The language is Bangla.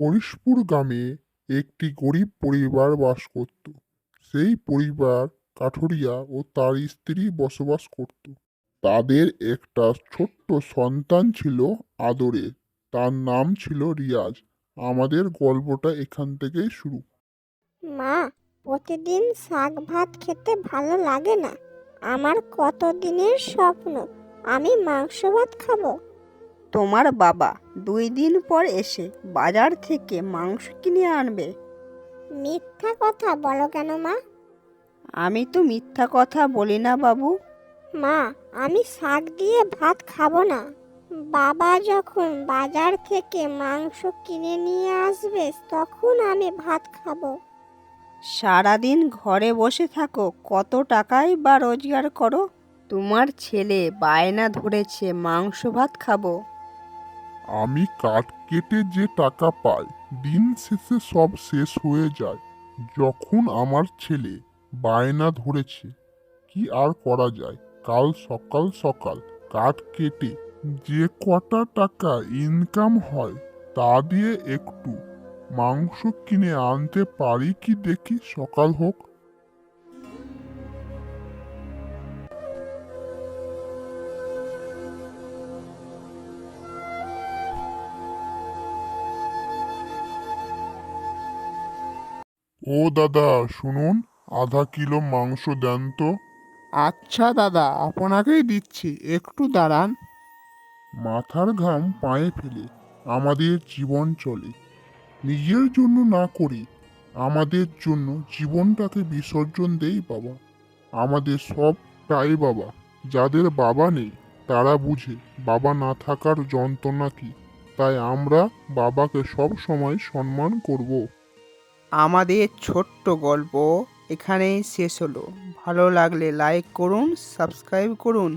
হরিশপুর গ্রামে একটি গরিব পরিবার বাস করত। সেই পরিবার কাঠুরিয়া ও তার স্ত্রী বসবাস করত। তাদের একটা ছোট্ট সন্তান ছিল আদরের তার নাম ছিল রিয়াজ। আমাদের গল্পটা এখান থেকেই শুরু। মা, প্রতিদিন শাক ভাত খেতে ভালো লাগে না। আমার কত দিনের স্বপ্ন, আমি মাংস ভাত খাব। তোমার বাবা দুই দিন পর এসে বাজার থেকে মাংস কিনে আনবে। মিথ্যা কথা বলো কেন মা? আমি তো মিথ্যা কথা বলি না বাবু। মা আমি শাক দিয়ে ভাত খাব না। বাবা যখন বাজার থেকে মাংস কিনে নিয়ে আসবে তখন আমি ভাত খাব। সারাদিন ঘরে বসে থাকো কত টাকাই বা রোজগার করো। তোমার ছেলে বায়না ধরেছে মাংস ভাত খাব। আমি কাঠ কেটে যে টাকা পাই, দিন শেষে সব শেষ হয়ে যায়। যখন আমার ছেলে বায়না ধরেছে, কি আর করা যায়? কাল সকাল সকাল কাঠ কেটে যে কটা টাকা ইনকাম হয়, তা দিয়ে একটু মাংস কিনে আনতে পারি কি দেখি? সকাল হোক ও দাদা শুনুন আধা কিলো মাংস দেন তো। আচ্ছা দাদা আপনাকেই দিচ্ছি একটু দাঁড়ান। মাথার ঘাম পায়ে ফেলে আমাদের জীবন চলে। নিজের জন্য না করি আমাদের জন্য জীবনটাকে বিসর্জন দেই বাবা। আমাদের সবটাই বাবা যাদের বাবা নেই তারা বুঝে বাবা না থাকার যন্ত্রণা কি। তাই আমরা বাবাকে সব সময় সম্মান করব। আমাদের ছোট্ট গল্প এখানেই শেষ হলো। ভালো লাগলে লাইক করুন সাবস্ক্রাইব করুন।